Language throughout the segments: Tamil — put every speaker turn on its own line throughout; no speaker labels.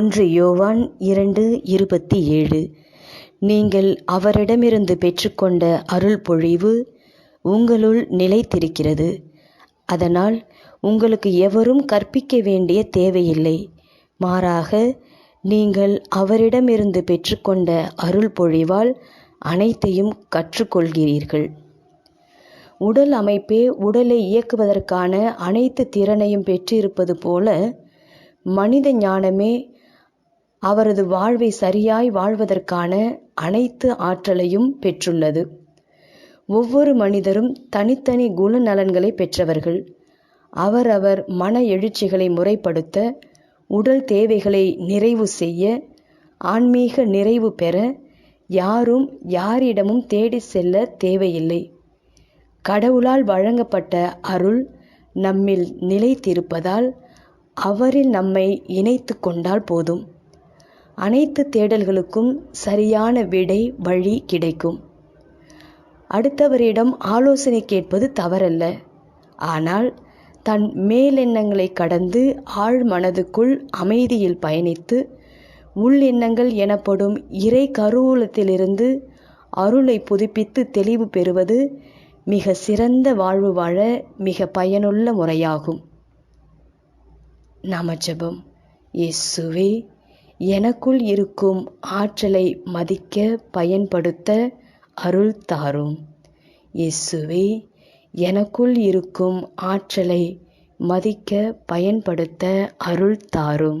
ஒன்று யோவான் இரண்டு இருபத்தி ஏழு. நீங்கள் அவரிடமிருந்து பெற்றுக்கொண்ட அருள் பொழிவு உங்களுள் நிலைத்திருக்கிறது. அதனால் உங்களுக்கு எவரும் கற்பிக்க வேண்டிய தேவையில்லை. மாறாக நீங்கள் அவரிடமிருந்து பெற்றுக்கொண்ட அருள் பொழிவால் அனைத்தையும் கற்றுக்கொள்கிறீர்கள். உடல் அமைப்பே உடலை இயக்குவதற்கான அனைத்து திறனையும் பெற்றிருப்பது போல மனித ஞானமே அவரது வாழ்வை சரியாய் வாழ்வதற்கான அனைத்து ஆற்றலையும் பெற்றுள்ளது. ஒவ்வொரு மனிதரும் தனித்தனி குணநலன்களை பெற்றவர்கள். அவரவர் மன எழுச்சிகளை முறைப்படுத்த உடல் தேவைகளை நிறைவு செய்ய ஆன்மீக நிறைவு பெற யாரும் யாரிடமும் தேடி செல்ல தேவையில்லை. கடவுளால் வழங்கப்பட்ட அருள் நம்மில் நிலைத்திருப்பதால் அவரில் நம்மை இணைத்து கொண்டால் போதும். அனைத்து தேடல்களுக்கும் சரியான விடை வழி கிடைக்கும். அடுத்தவரிடம் ஆலோசனை கேட்பது தவறல்ல. ஆனால் தன் மேலெண்ணங்களை கடந்து ஆழ் மனதுக்குள் அமைதியில் பயணித்து உள்ளெண்ணங்கள் எனப்படும் இறை கருவூலத்திலிருந்து அருளை புதுப்பித்து தெளிவு பெறுவது மிக சிறந்த வாழ்வு வாழ மிக பயனுள்ள முறையாகும். நமஜபம் இயேசுவே எனக்குள் இருக்கும் ஆற்றலை மதிக்க பயன்படுத்த அருள் தாரும். இயேசுவே எனக்குள் இருக்கும் ஆற்றலை மதிக்க பயன்படுத்த அருள் தாரும்.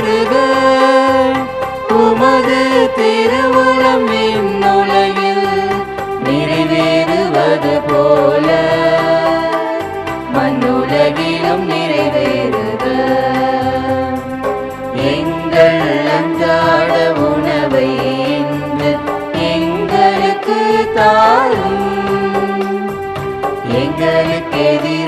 வருக. உமது திருவுளம் விண்ணுலகில் நிறைவேறுவது போல. மண்ணுலகிலும் நிறைவேறுக. எங்கள் அன்றாட உணவை இன்று எங்களுக்கு தாரும். எங்களுக்கு